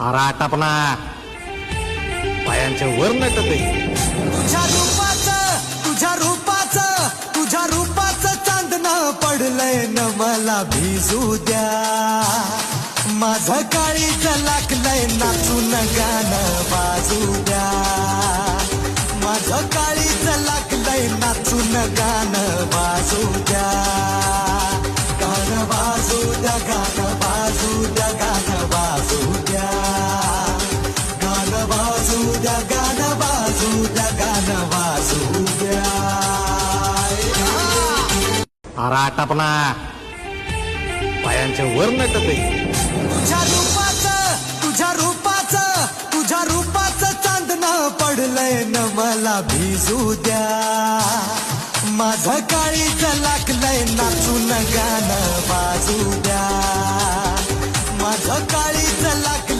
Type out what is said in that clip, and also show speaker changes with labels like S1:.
S1: आरा आटापणा पायांच्या वर नटत
S2: तुझ्या रूपाचं तुझ्या रूपाचं तुझ्या रूपाचं चांदन पडलंय न मला भिजू द्या. माझं काळीच लागलंय नाचून गाणं बाजू द्या. माझं काळीच लागलंय नाचून गाणं बाजू द्या. गाणं बाजू द्या गाणं बाजू द्या बाजू द्या गाणं बाजू
S1: अरे आटापणा पायांच्या वर नटत आहे.
S2: तुझ्या रूपाचं तुझ्या रूपाचं तुझ्या रूपाचं चांदणं पडलंय न मला भिजू द्या. माझ काळीच लागलंय नाचून गाणं वाजू द्या. माझ काळीच लाग